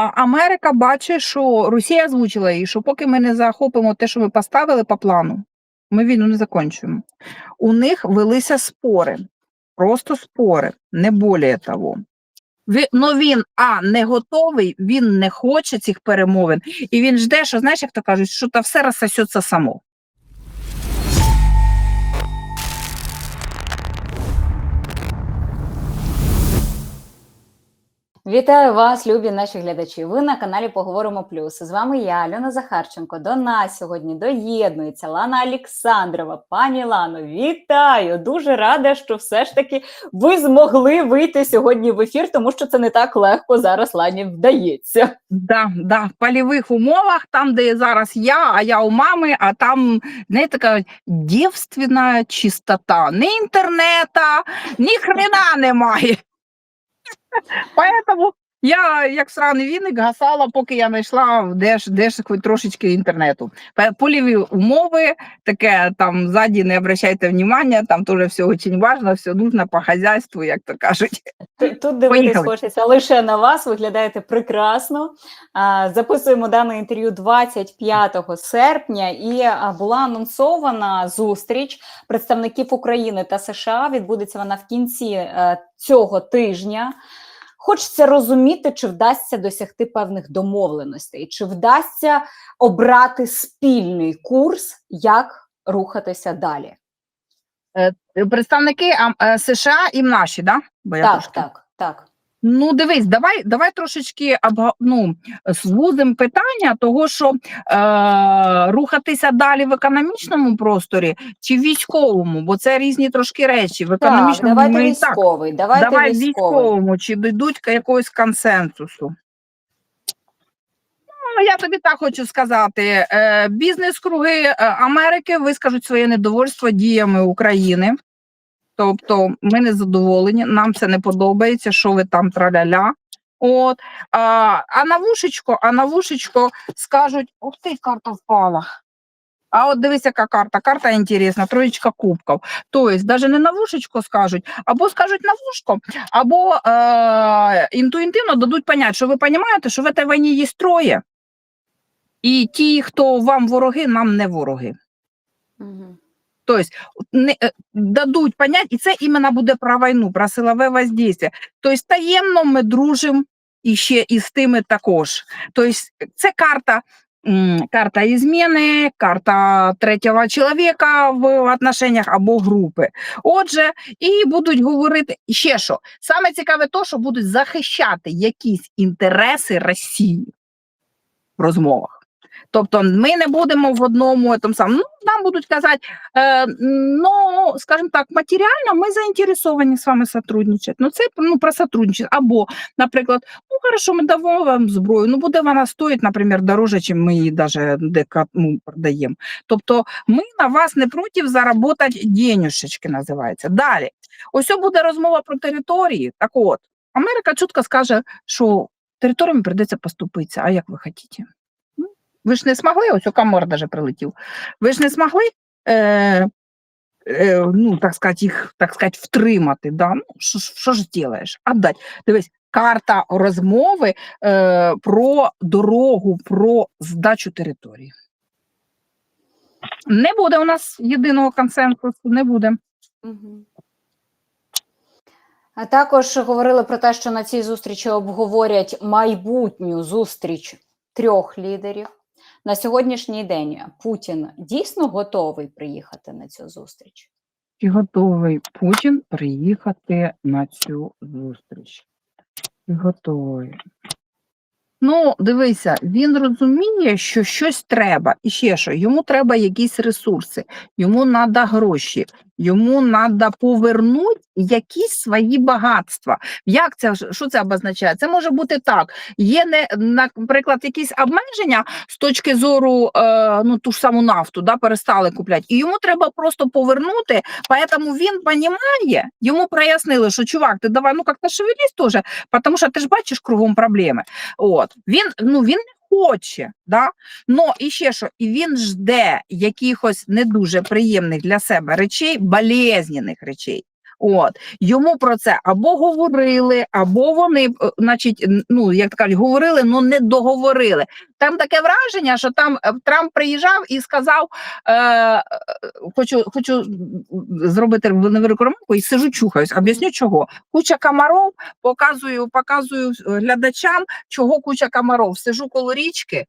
А Америка бачить, що Росія озвучила їй, що поки ми не захопимо те, що ми поставили по плану, ми війну не закінчуємо. У них велися спори, просто спори, не більше того. Ну він а не готовий, він не хоче цих перемовин, і він жде, що знаєш, як то кажуть, що та все розсосеться само. Вітаю вас, любі наші глядачі. Ви на каналі Поговоримо Плюс. З вами я, Альона Захарченко. До нас сьогодні доєднується Лана Олександрова. Пані Лано, вітаю! Дуже рада, що все ж таки ви змогли вийти сьогодні в ефір, тому що це не так легко зараз Лані вдається. Да, да, в польових умовах, там, де зараз я, а я у мами, а там знаєте, така дівственна чистота. Ні інтернета, ні хрена немає. Поэтому я, як сраний віник, гасала, поки я знайшла де ж, де ж хоч трошечки інтернету. Польові умови, таке там ззаді не обращайте внимания, там теж все дуже важливо, все нужно по хазяйству, як то кажуть. Тут тут дивитись хочеться лише на вас. Виглядаєте прекрасно. Записуємо дане інтерв'ю 25 серпня, і була анонсована зустріч представників України та США. Відбудеться вона в кінці е, цього тижня. Хочеться розуміти, чи вдасться досягти певних домовленостей, чи вдасться обрати спільний курс, як рухатися далі. Представники а, е, США і наші, да? Бо я Так, так, так. Ну, дивись, давай, давай трошечки ну, звузимо питання того, що е, рухатися далі в економічному просторі чи в військовому, бо це різні трошки речі. В Так, економічному давайте ми і так. Давайте Давай військовий. військовому, чи дійдуть якогось консенсусу. Ну, я тобі так хочу сказати: е, бізнес-круги е, Америки вискажуть своє недовольство діями України. Тобто ми не задоволені, нам це не подобається, що ви там траля-ля. От, а, а на вушечко, а на вушечко скажуть: ух ти, карта впала. А от дивись, яка карта. Карта інтересна, троєчка кубків. Тобто, навіть не на вушечко скажуть, або скажуть на вушко, або е, інтуїтивно дадуть понять, що ви розумієте, що в цій війні є троє. І ті, хто вам вороги, нам не вороги. Мгм. Тобто не, е, дадуть понять, і це іменно буде про війну, про силове воздействие. Тобто таємно ми дружимо і ще і з тими також. Тобто це карта. Карта ізміни, карта третього чоловіка в отношеннях або групи. Отже, і будуть говорити ще що. Саме цікаве то, що будуть захищати якісь інтереси Росії в розмовах. Тобто ми не будемо в одному этом самому. Ну, нам будуть казати, е, ну, скажімо так, матеріально ми заінтересовані з вами сотрудничати. Ну, це ну, про сотрудничество. Або, наприклад, ну хорошо, ми дамо вам зброю, ну буде вона стоїть, наприклад, дороже, ніж ми її даже дека, ну, продаємо. Тобто ми на вас не проти заробити денюшечки, називається. Далі. Ось буде розмова про території. Так от, Америка чітко скаже, що територіями прийдеться поступитися. А як ви хочете? Ви ж не змогли, ось у Камор даже прилетів. Ви ж не змогли, е, е, ну, так сказати, їх, так сказати, втримати. Да? Ну, що, ж- що зробиш? Отдать. Дивись, карта розмови е, про дорогу, про здачу території. Не буде у нас єдиного консенсусу, не буде. А також говорили про те, що на цій зустрічі обговорять майбутню зустріч трьох лідерів. На сьогоднішній день Путін дійсно готовий приїхати на цю зустріч. Чи готовий Путін приїхати на цю зустріч? Чи готовий? Ну, дивися, він розуміє, що щось треба. І ще що, йому треба якісь ресурси, йому треба гроші, йому треба повернути якісь свої багатства. Як це що це обозначає? Це може бути так. Є не наприклад, якісь обмеження з точки зору е, ну ту ж саму нафту, да, перестали купляти, і йому треба просто повернути. Поэтому він розуміє, йому прояснили, що чувак, ти давай ну як-то шевелись теж, тому що ти ж бачиш кругом проблеми. От він ну він не хоче, да? Ну і ще що, і він жде якихось не дуже приємних для себе речей, болезнених речей. От йому про це або говорили, або вони, е, значить, ну як кажуть, говорили, але не договорили. Там таке враження, що там е, Трамп приїжджав і сказав: е, е, хочу, хочу зробити невелику ремарку і сижу, чухаюсь. Об'ясню чого. Куча комаров, показую, показую глядачам, чого куча комаров. Сижу коло річки.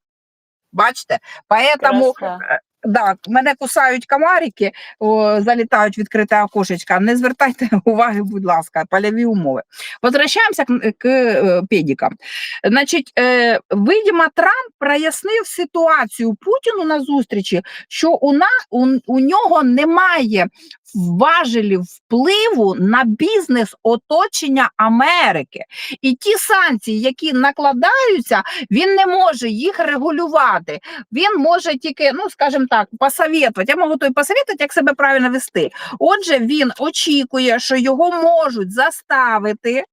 Бачите, поэтому Краса. Да, мене кусають комарики, о, залітають відкрите окошечко. Не звертайте уваги, будь ласка, польові умови. Возвращаємося к, к е, педикам. Значить, е, видимо, Трамп прояснив ситуацію Путіну на зустрічі, що у, на, у, у нього немає важелів впливу на бізнес оточення Америки. І ті санкції, які накладаються, він не може їх регулювати він може тільки, ну скажімо так, посоветувати. Я можу той посоветувати, як себе правильно вести. Отже, він очікує, що його можуть заставити.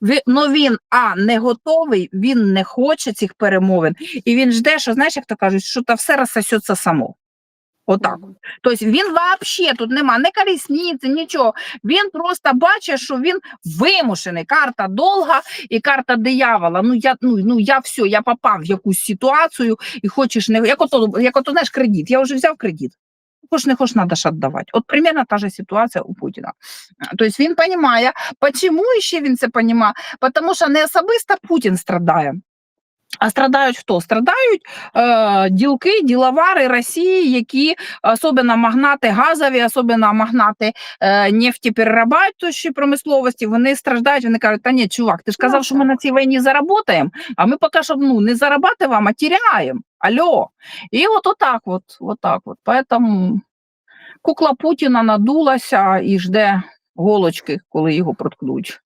Ви- Ну він а не готовий, він не хоче цих перемовин, і він жде, що знаєш, як то кажуть, що то все розсосеться само. Отак. Мгм. Тобто він взагалі тут нема ні колісниці, нічого. Він просто бачить, що він вимушений. Карта долга і карта диявола. Ну я ну, ну я все, я попав в якусь ситуацію і хочеш не як ото, як ото знаєш, кредит. Я вже взяв кредит. Хоч не хочеш, надо віддавати. От примерно та же ситуація у Путіна. Тобто він розуміє, чому ще він це розуміє? Тому що не особисто Путін страдає. А страдають хто? Страдають е, ділки, діловари Росії, які особливо магнати газові, особливо магнати е, нефтеперерабатуючої промисловості, вони страждають, вони кажуть, та ні, чувак, ти ж казав, що ми на цій війні заработаємо, а ми поки що ну, не зарабатываем, а теряємо. Алло. І от отак от, отак от. Поэтому кукла Путіна надулася і жде голочки, коли його проткнуть.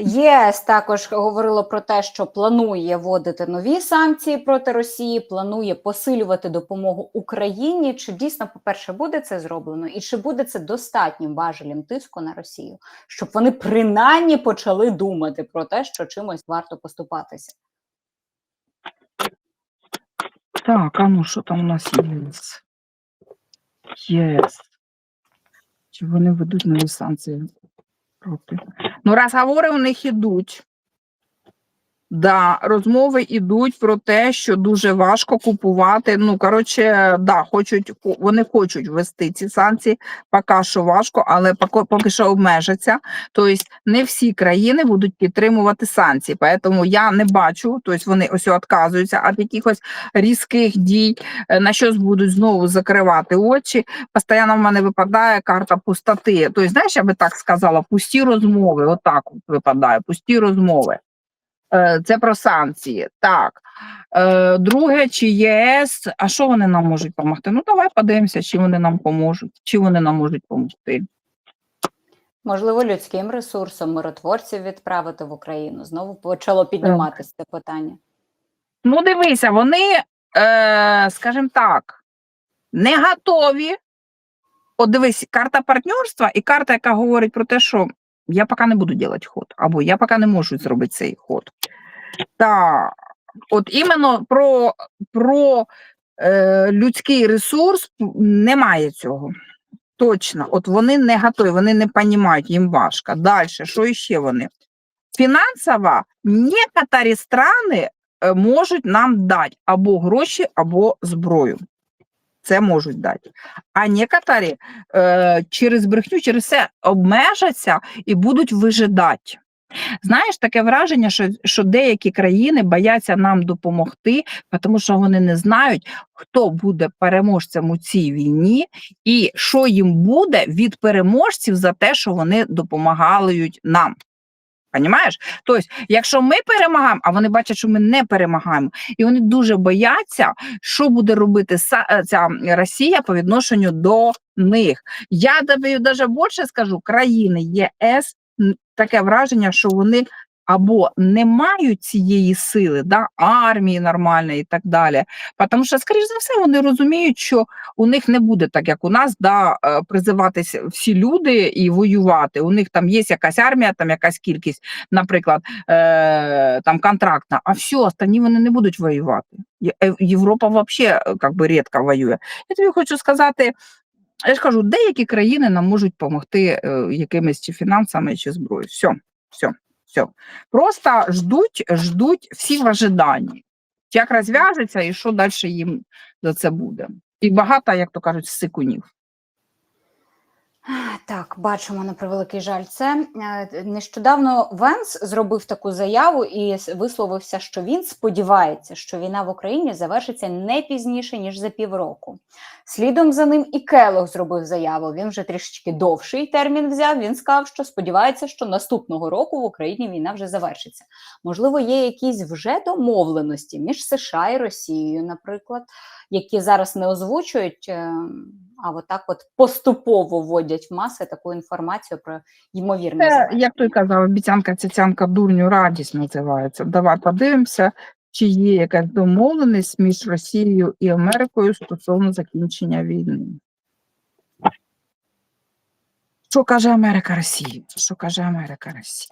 ЄС також говорило про те, що планує вводити нові санкції проти Росії, планує посилювати допомогу Україні. Чи дійсно, по-перше, буде це зроблено, і чи буде це достатнім важелем тиску на Росію, щоб вони принаймні почали думати про те, що чимось варто поступатися? Так, а ну що там у нас ЄС? ЄС. Чи вони ведуть нові санкції проти? Ну, розговори у них ідуть. Да, розмови йдуть про те, що дуже важко купувати. Ну, коротше, да, хочуть, вони хочуть ввести ці санкції, поки що важко, але поки, поки що обмежаться. Тобто не всі країни будуть підтримувати санкції. Тому я не бачу, тобто вони ось відказуються від якихось різких дій, е, на щось будуть знову закривати очі. Постійно в мене випадає карта пустоти. Тобто, знаєш, я би так сказала, пусті розмови. Отак от випадає, пусті розмови. Е, Це про санкції. Так. Е, Друге, чи ЄС, а що вони нам можуть допомогти? Ну, давай подивимося, чи вони нам поможуть, чи вони нам можуть допомогти. Можливо, людським ресурсом миротворців відправити в Україну. Знову почало підніматися це питання. Ну, дивися, вони, е, скажімо так, не готові. От дивись, карта партнерства і карта, яка говорить про те, що я поки не буду робити ход, або я поки не можу зробити цей ход. Так, от іменно про, про е, людський ресурс немає цього. Точно, от вони не готові, вони не розуміють, їм важко. Далі, що ще вони? Фінансово некоторі страни е, можуть нам дати або гроші, або зброю. Це можуть дати. А некоторі е, через брехню, через це обмежаться і будуть вижидати. Знаєш, таке враження, що, що деякі країни бояться нам допомогти, тому що вони не знають, хто буде переможцем у цій війні, і що їм буде від переможців за те, що вони допомагають нам. Понімаєш? Тобто, якщо ми перемагаємо, а вони бачать, що ми не перемагаємо, і вони дуже бояться, що буде робити е, ця Росія по відношенню до них. Я тобі навіть більше скажу, країни ЄС таке враження, що вони або не мають цієї сили, да, армії нормальної і так далі. Тому що, скоріш за все, вони розуміють, що у них не буде так, як у нас, да, е, призиватися всі люди і воювати. У них там є якась армія, там якась кількість, наприклад, е, там контрактна, а все, останні вони не будуть воювати. Е, Європа взагалі как би рідко воює. Я тобі хочу сказати. Я ж кажу, деякі країни нам можуть допомогти е, якимись чи фінансами, чи зброєю. Все, все, все. Просто ждуть, ждуть всі в ожиданні. Як розв'яжеться і що далі їм за це буде. І багато, як то кажуть, сикунів. Так, бачимо на превеликий жаль. Це Е, нещодавно Венс зробив таку заяву і висловився, що він сподівається, що війна в Україні завершиться не пізніше ніж за півроку. Слідом за ним і Келох зробив заяву. Він вже трішечки довший термін взяв. Він сказав, що сподівається, що наступного року в Україні війна вже завершиться. Можливо, є якісь вже домовленості між США і Росією, наприклад, які зараз не озвучують. А отак от поступово вводять в маси таку інформацію про ймовірне Це, як той казав, обіцянка цяцянка дурню радість називається. Давай подивимося, чи є якась домовленість між Росією і Америкою стосовно закінчення війни. Що каже Америка Росії? Що каже Америка Росії?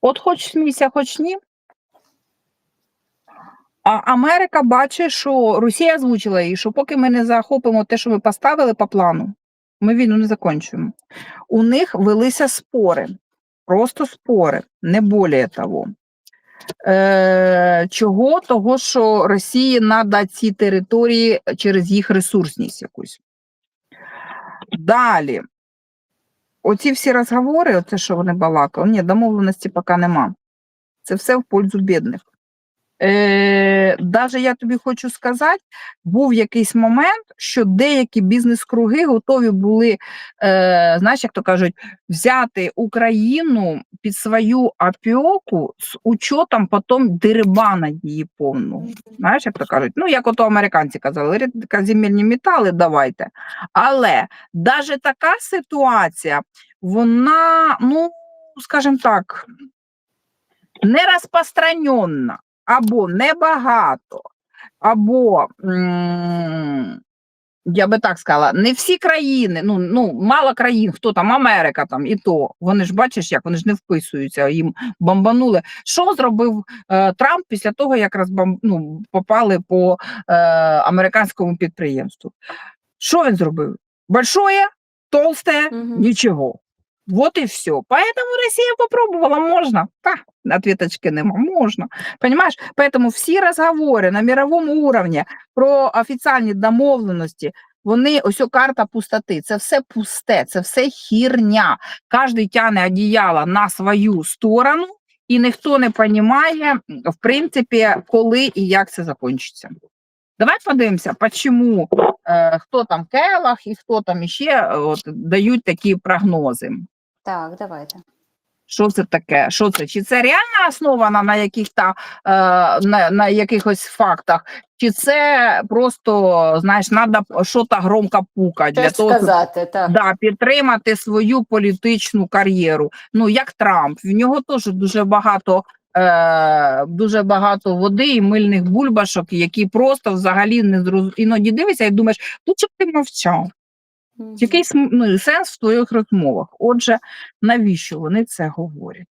От хоч смійся, хоч ні. А Америка бачить, що Росія озвучила їй, що поки ми не захопимо те, що ми поставили по плану, ми війну не закінчуємо. У них велися спори, просто спори, не більше того. Е, чого? Того, що Росії треба ці території через їх ресурсність якусь. Далі. Оці всі розговори, оце, що вони балакали, ні, домовленості поки нема. Це все в пользу бідних. Е, даже я тобі хочу сказати, був якийсь момент, що деякі бізнес-круги готові були, е, знаєш, як то кажуть, взяти Україну під свою опіку з учетом потім дерибана її повного. Знаєш, як то кажуть, ну як ото американці казали, рідкоземельні метали давайте. Але навіть така ситуація, вона, ну, скажімо так, не розпространена, або небагато, або, м, я би так сказала, не всі країни, ну, ну мало країн, хто там, Америка там і то, вони ж бачиш, як вони ж не вписуються, їм бомбанули. Що зробив е, Трамп після того, як розбом, ну, попали по е, американському підприємству? Що він зробив? Большое, толсте, Мгм. нічого. Вот и все. Поэтому Россия попробовала, можно. Та, ответочки нема, можно. Понимаешь? Поэтому всі розговори на мировому уровні про офіціальні домовленості, вони, ось карта пустоти, це все пусте, це все хірня. Кожен тягне одіяло на свою сторону, і ніхто не розуміє, в принципі, коли і як це закінчиться. Давай подивимося, почему е, хто там Келах і хто там іще е, от, дають такі прогнози. Так, давайте. Що це таке? Що це? Чи це реально основана на яких-то е, на, на якихось фактах, чи це просто, знаєш, треба щось громко пукати для того, щоб сказати, так. да, підтримати свою політичну кар'єру. Ну, як Трамп, в нього теж дуже багато. Е, дуже багато води і мильних бульбашок, які просто взагалі не зрозуміли. Іноді дивишся і думаєш, ну чому ти мовчав? Мгм. Який см- ну, сенс в твоїх розмовах? Отже, навіщо вони це говорять?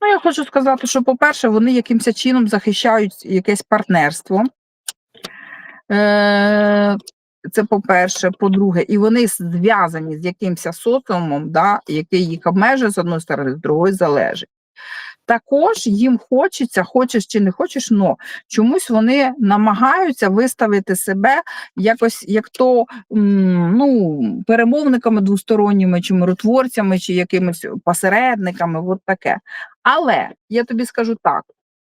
Ну, я хочу сказати, що, по-перше, вони якимось чином захищають якесь партнерство. Е, це по-перше, по-друге, і вони зв'язані з якимось соціумом, да, який їх обмежує з одної сторони, з другої залежить. Також їм хочеться, хочеш чи не хочеш, но чомусь вони намагаються виставити себе якось як то ну, перемовниками двосторонніми, чи миротворцями, чи якимись посередниками, от таке. Але я тобі скажу так: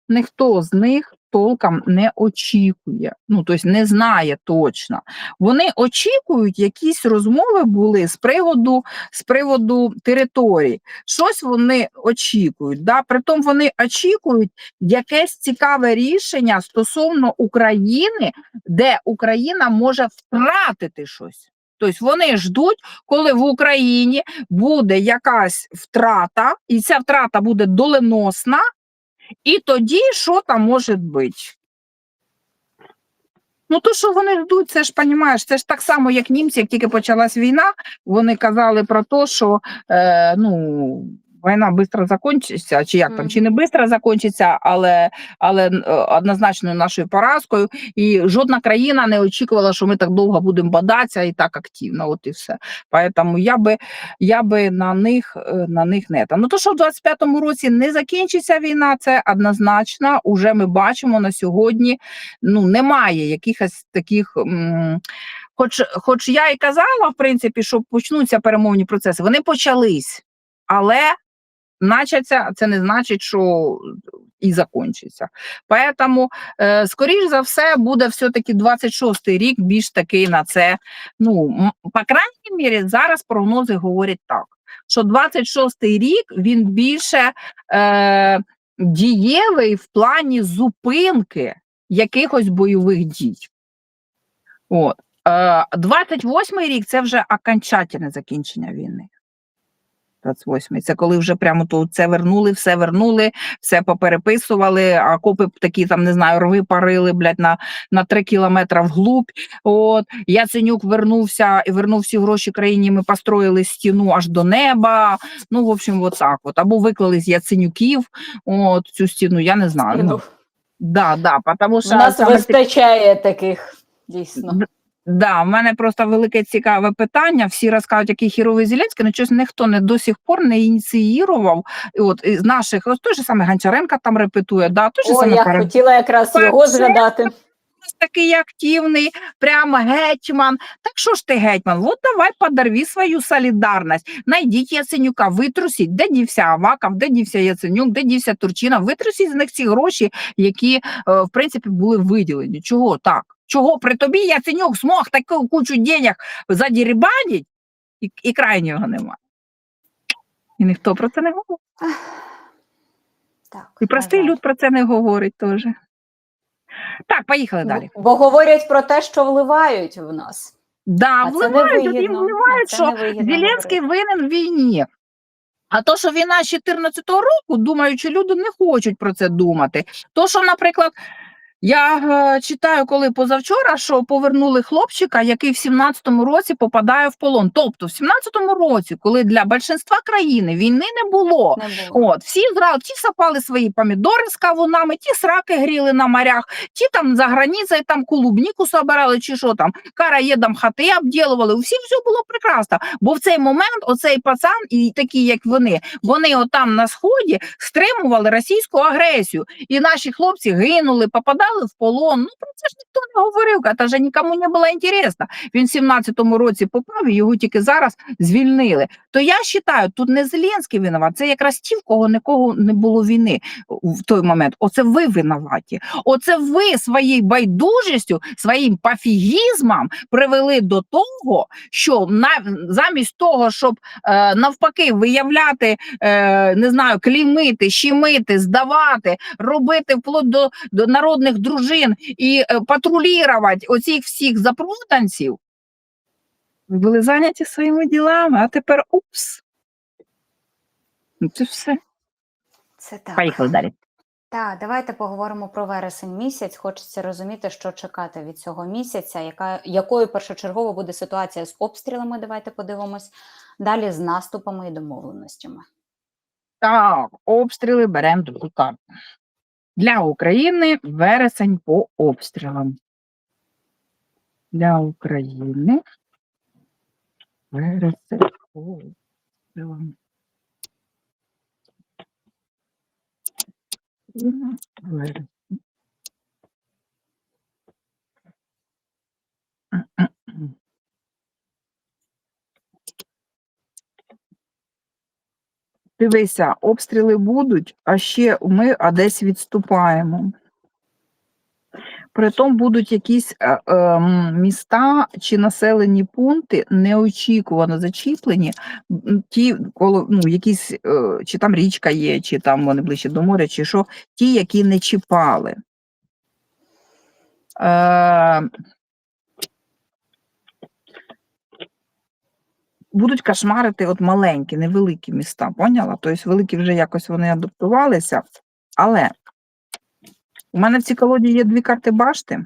ніхто з них толком не очікує, ну тобто не знає точно. Вони очікують, якісь розмови були з приводу, з приводу території. Щось вони очікують. Да? Притом вони очікують якесь цікаве рішення стосовно України, де Україна може втратити щось. Тобто вони ждуть, коли в Україні буде якась втрата, і ця втрата буде доленосна, і тоді що там може бути? Ну, то, що вони ждуть, це ж розумієш, це ж так само, як німці, як тільки почалась війна, вони казали про те, що е, ну, війна швидко закінчиться, чи як там, чи не швидко закінчиться, але, але е, однозначно нашою поразкою. І жодна країна не очікувала, що ми так довго будемо бодатися і так активно. От і все. Поэтому я би, я би на них е, на них не там. Ну то, що в 25-му році не закінчиться війна, це однозначно. Уже ми бачимо на сьогодні. Ну немає якихось таких. М- Хоч, хоч я і казала, в принципі, що почнуться перемовні процеси, вони почались, але начаться, це не значить, що і закінчиться. Поэтому, е, скоріш за все, буде все-таки 26-й рік більш такий на це. Ну, по крайній мірі, зараз прогнози говорять так, що 26-й рік він більше е, дієвий в плані зупинки якихось бойових дій. От. Е, 28-й рік це вже окончательне закінчення війни. 28-й. Це коли вже прямо то це вернули, все вернули, все попереписували, а копи такі там, не знаю, рви парили, блядь, на, на 3 кілометри вглубь. От. Яценюк вернувся і вернув всі гроші країні, ми построїли стіну аж до неба. Ну, в общем, от так от. Або виклали з Яценюків от, цю стіну, я не знаю. Ну, да, да, потому У нас саме вистачає таких дійсно. Да, в мене просто велике цікаве питання. Всі розказують, який хіровий Зеленський, але щось ніхто не до сих пор не ініціював. І От із наших, ось той же саме Гончаренко там репетує, да, той же О, саме я Карен- хотіла якраз його згадати. Такий активний, прямо гетьман. Так що ж ти гетьман? От давай подорви свою солідарність. Найдіть Яценюка, витрусіть, де дівся Аваков, де дівся Яценюк, де дівся Турчина, витрусіть з них ці гроші, які, е, в принципі, були виділені. Чого так? Чого при тобі Яценюк змог таку кучу денег задірібанить, і, і крайнього немає. І ніхто про це не говорить. Так, І простий люд про це не говорить теж. Так, поїхали далі. Бо говорять про те, що вливають в нас. Да, А вливають, їм вливають, А що Зеленський винен в війні. А то, що війна з 14-го року, думаючи, люди не хочуть про це думати. То, що, наприклад, я е, читаю, коли позавчора, що повернули хлопчика, який в 17-му році попадає в полон. Тобто, в 17-му році, коли для більшинства країни війни не було, Не було. От, всі зразу ті сапали свої помідори з кавунами, ті сраки гріли на морях, ті там за границею там клубніку собирали, чи що там, караєдам хати обділували. У всіх все було прекрасно. Бо в цей момент оцей пацан, і такі, як вони, вони отам на сході стримували російську агресію. І наші хлопці гинули, попадали в полон. Ну про це ж ніхто не говорив, вже нікому не було інтересно. Він в 17-му році попав, і його тільки зараз звільнили то я вважаю, тут не Зеленський винуват, це якраз ті, в кого нікого не було війни в той момент. Оце ви винуваті. Оце ви своєю байдужістю, своїм пофігізмом привели до того, що на, замість того, щоб е, навпаки виявляти, е, не знаю, клеймити, щемити, здавати, робити вплоть до, до народних дружин і е, патрулювати оцих всіх запроданців, ви були зайняті своїми ділами, а тепер упс. Ну, Це все. Це так. Поїхали далі. Так, давайте поговоримо про вересень місяць. Хочеться розуміти, що чекати від цього місяця, яка, якою першочергово буде ситуація з обстрілами. Давайте подивимось. Далі з наступами і домовленостями. Так, обстріли беремо другу карту. Для України вересень по обстрілам. Для України вересень по обстрілам. Вересень. Дивися, обстріли будуть, а ще ми а десь відступаємо. Притом будуть якісь е, е, міста чи населені пункти неочікувано зачіплені, ті, коло, ну, якісь, е, чи там річка є, чи там вони ближче до моря, чи що, ті, які не чіпали. Е, будуть кошмарити от маленькі, невеликі міста, поняла? Тобто великі вже якось вони адаптувалися, але у мене в цій колоді є дві карти башти.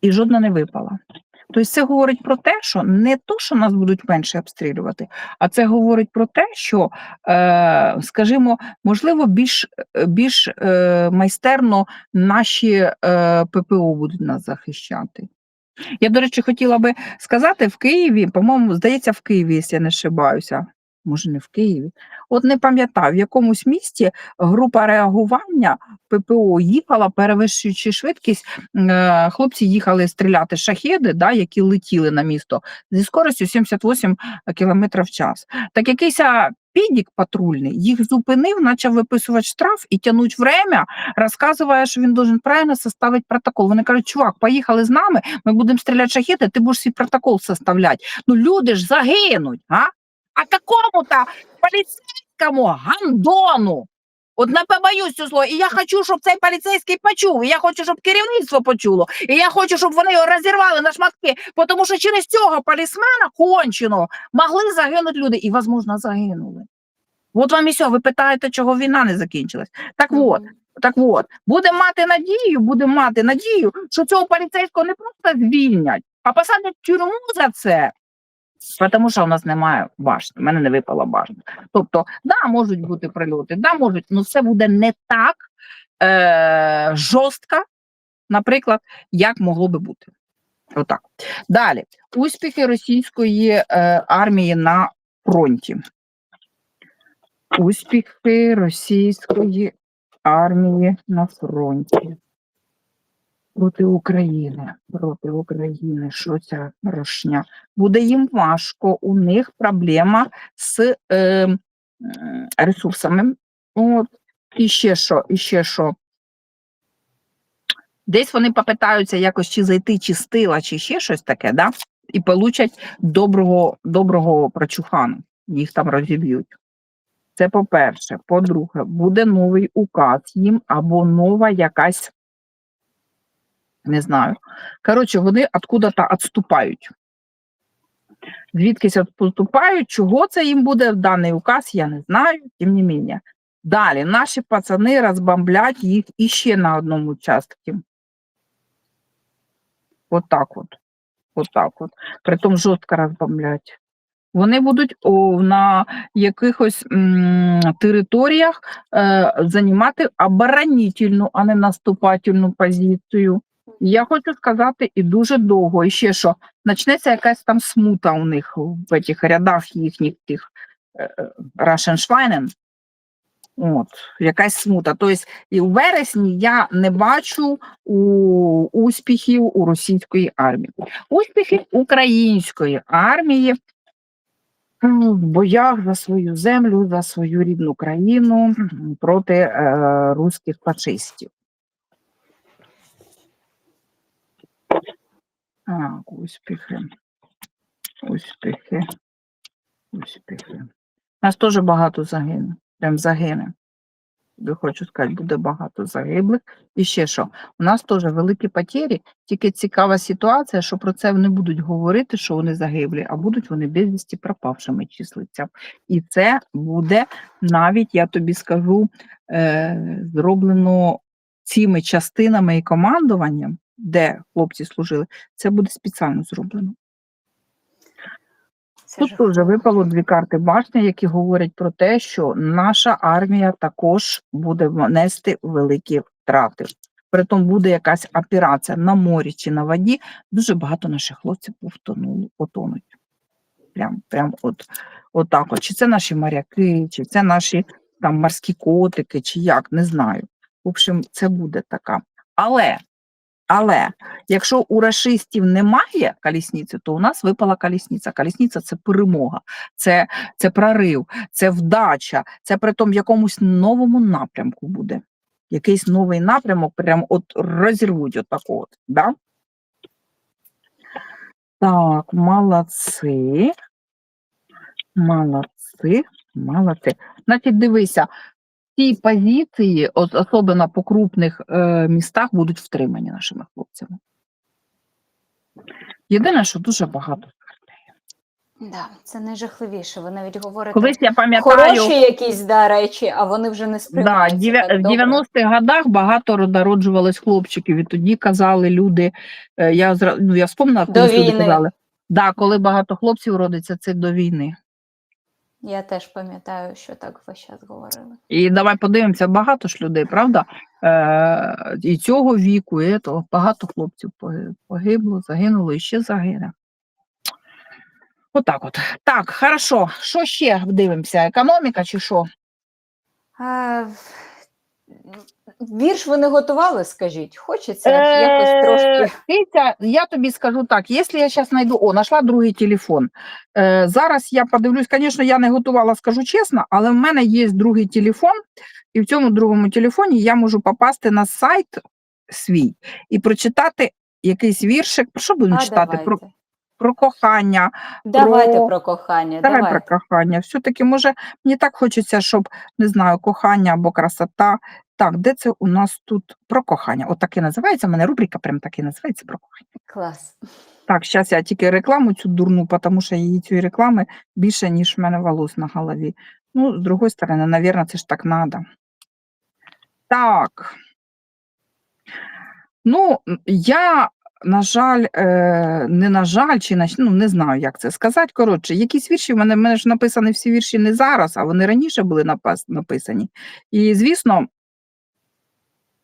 і жодна не випала. Тобто це говорить про те, що не то, що нас будуть менше обстрілювати, а це говорить про те, що, е, скажімо, можливо, більш, е, більш е, майстерно наші е, ППО будуть нас захищати. Я, до речі, хотіла би сказати, в Києві, по-моєму, здається, в Києві, якщо я не ошибаюся, може, не в Києві. От не пам'ятаю, в якомусь місті група реагування ППО їхала, перевищуючи швидкість. е, Хлопці їхали стріляти шахеди, да, які летіли на місто зі скоростю 78 км в час. Так якийсь підік патрульний їх зупинив, почав виписувати штраф і тягнуть время, розказує, що він должен правильно составити протокол. Вони кажуть, чувак, поїхали з нами, ми будемо стріляти шахети, ти будеш свій протокол составляти. Ну люди ж загинуть, а? А какому-то поліцейському гандону. От не побоюсь цього слова. І я хочу, щоб цей поліцейський почув. І я хочу, щоб керівництво почуло. І я хочу, щоб вони його розірвали на шматки. Тому що через цього полісмена конченого могли загинути люди. І, можливо, загинули. От вам і все. Ви питаєте, чого війна не закінчилась. Так от, так от, будемо мати надію, будемо мати надію, що цього поліцейського не просто звільнять, а посадять в тюрму за це. Тому що у нас немає башні, в мене не випала башня. Тобто, да, можуть бути прильоти, да, можуть, але все буде не так е- жорстко, наприклад, як могло би бути. Отак. Далі. Успіхи російської е- армії на фронті. Успіхи російської армії на фронті. Проти України, проти України, що ця рошня. Буде їм важко, у них проблема з е, ресурсами. От. І ще що, і ще що. Десь вони попитаються якось чи зайти, чи з тила, чи ще щось таке, да? і получать доброго, доброго прочухану, їх там розіб'ють. Це по-перше. По-друге, буде новий указ їм або нова якась не знаю. Коротше, вони откуда-то відступають. Звідкись відступають, чого це їм буде в даний указ, я не знаю, тим не менше. Далі наші пацани розбомблять їх іще на одному участку. От так от. От так от. Притом жорстко розбомблять. Вони будуть о, на якихось м, територіях е, займати оборонительну, а не наступательну позицію. Я хочу сказати, і дуже довго, і ще що почнеться якась там смута у них в цих рядах їхніх тих Schweinen. От, якась смута. Тобто, і у вересні я не бачу у, успіхів у російської армії. Успіхи української армії в боях за свою землю, за свою рідну країну проти е, руських фашистів. Так, успіхи. Успіхи. Успіхи. Нас теж багато загине. Прям загине. Хочу сказати, буде багато загиблих. І ще що, у нас теж великі потері, тільки цікава ситуація, що про це не будуть говорити, що вони загиблі, а будуть вони безвісті пропавшими числиться. І це буде навіть, я тобі скажу, е, зроблено цими частинами і командуванням, де хлопці служили, це буде спеціально зроблено. Це Тут вже випало дві карти башні, які говорять про те, що наша армія також буде нести великі втрати. Притом буде якась операція на морі чи на воді. Дуже багато наших хлопців повтонули, потонуть. Прям, прям от, от так от. Чи це наші моряки, чи це наші там морські котики, чи як, не знаю. В общем, це буде така. Але, але якщо у рашистів немає колісниці, то у нас випала колісниця. Колісниця це перемога, це, це прорив, це вдача, це при тому якомусь новому напрямку буде. Якийсь новий напрямок, прям от розірвуть отако от, да? Так, молодці. Молодці, молодці. Значить, дивися, ці позиції, от, особливо по крупних е, містах, будуть втримані нашими хлопцями. Єдине, що дуже багато. Да, це найжахливіше. Ви навіть говорите Колись я пам'ятаю, хороші якісь да, речі, а вони вже не да, в добре. 90-х годах багато народжувалось хлопчиків, і тоді казали люди, е, я ну, я вспомнила, До коли люди казали, да, коли багато хлопців родиться, це до війни. Я теж пам'ятаю, що так весь час говорили. І давай подивимося, багато ж людей, правда? Е, і цього віку, і того, багато хлопців погибло, загинуло і ще загине. Отак от. Так, хорошо. Що ще дивимося? Економіка чи що? А, вірш ви не готували, скажіть? Хочеться якось трошки. Дивіться, я тобі скажу так, якщо я зараз знайду, о, знайшла другий телефон. Е, зараз я подивлюсь, звісно, я не готувала, скажу чесно, але в мене є другий телефон, і в цьому другому телефоні я можу попасти на сайт свій і прочитати якийсь віршик. Про що будемо читати? Про. Про кохання. Давайте про- про кохання. Давай давайте. про кохання. Все-таки, може, мені так хочеться, щоб не знаю, кохання або красота. Так, де це у нас тут про кохання? От так і називається. У мене рубрика прям так і називається про кохання. Клас. Так, зараз я тільки рекламу цю дурну, тому що її цієї реклами більше, ніж в мене волос на голові. Ну, з другої сторони, навірно, це ж так треба. Так. Ну, я, на жаль, е, не на жаль, чи на, ну, не знаю, як це сказати. Коротше, якісь вірші, в мене, в мене ж написані всі вірші не зараз, а вони раніше були написані. І, звісно,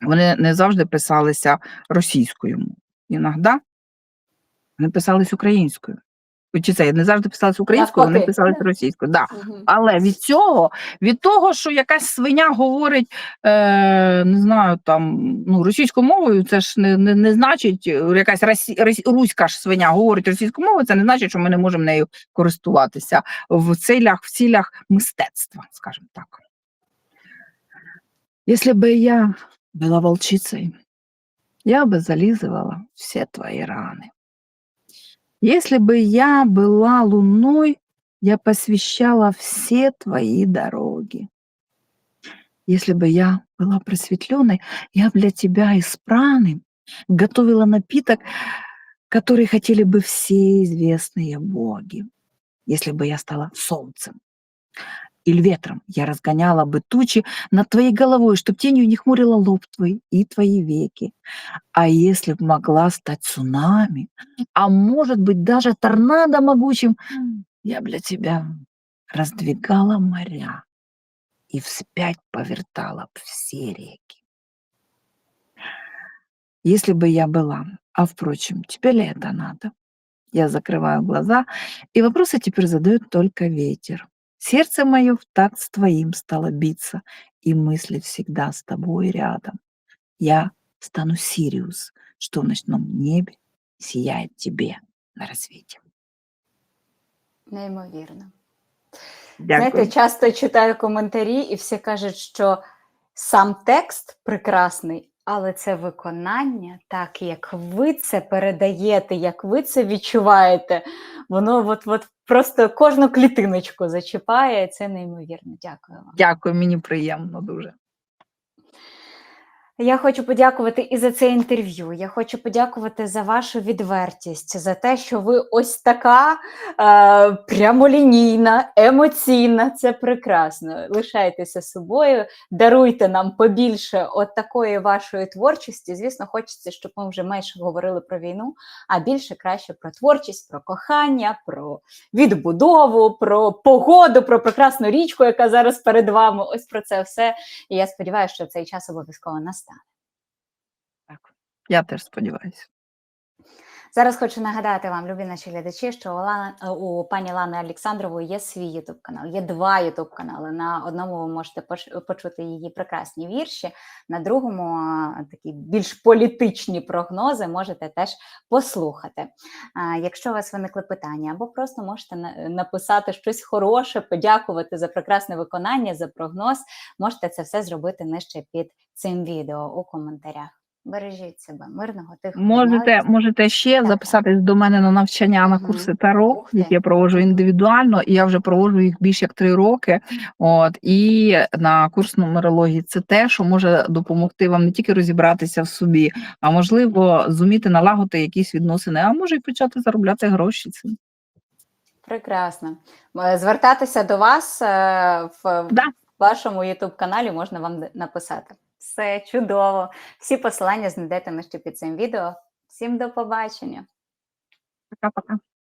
вони не завжди писалися російською. Іноді вони писались українською Чи це не завжди писались українською, вони Навпаки. писались російською. Да. Мгм. Але від цього, від того, що якась свиня говорить, е, не знаю, там ну, російською мовою, це ж не, не, не значить, е, якась росі, росі- руська ж свиня говорить російською мовою, це не значить, що ми не можемо нею користуватися в цілях, в цілях мистецтва, скажімо так. Если бы я была волчицей, я бы зализывала все твои раны. Если бы я была луной, я посвящала все твои дороги. Если бы я была просветленной, я для тебя из праны готовила напиток, который хотели бы все известные боги. Если бы я стала солнцем или ветром, я разгоняла бы тучи над твоей головой, чтоб тенью не хмурила лоб твой и твои веки. А если б могла стать цунами, а может быть даже торнадо могучим, я б для тебя раздвигала моря и вспять повертала б все реки. Если бы я была, а впрочем, тебе ли это надо? Я закрываю глаза, и вопросы теперь задает только ветер. Сердце мое в такт с твоим стало биться, и мысли всегда с тобой рядом. Я стану Сириус, что в ночном небе сияет тебе на рассвете. Неймовірно. Дякую. Знаєте, часто читаю коментарі, і всі кажуть, що сам текст прекрасний, але це виконання, так як ви це передаєте, як ви це відчуваєте, воно от, от просто кожну клітиночку зачіпає. Це неймовірно. Дякую вам. Дякую, мені приємно дуже. Я хочу подякувати і за це інтерв'ю. Я хочу подякувати за вашу відвертість, за те, що ви ось така е, прямолінійна, емоційна. Це прекрасно. Лишайтеся собою, даруйте нам побільше от такої вашої творчості. Звісно, хочеться, щоб ми вже менше говорили про війну, а більше краще про творчість, про кохання, про відбудову, про погоду, про прекрасну річку, яка зараз перед вами. Ось про це все. І я сподіваюся, що цей час обов'язково настане. Я теж сподіваюся. Зараз хочу нагадати вам, любі наші глядачі, що у, Лани, у пані Лани Олександрової є свій ютуб канал. Є два ютуб канали. На одному ви можете почути її прекрасні вірші, на другому такі більш політичні прогнози можете теж послухати. Якщо у вас виникли питання, або просто можете написати щось хороше, подякувати за прекрасне виконання, за прогноз, можете це все зробити нижче під цим відео у коментарях. Бережіть себе, мирного дня, Можете, можете ще Так. записатись до мене на навчання на Мгм. курси Таро, які я проводжу індивідуально, і я вже проводжу їх більш як три роки. От і на курс нумерології це те, що може допомогти вам не тільки розібратися в собі, а можливо зуміти налагодити якісь відносини, а може й почати заробляти гроші цим. Прекрасно. Е, Звертатися до вас е, в Да. вашому youtube каналі можна вам написати. Все чудово. Всі посилання знайдете нижче під цим відео. Всім до побачення. Пока-пока.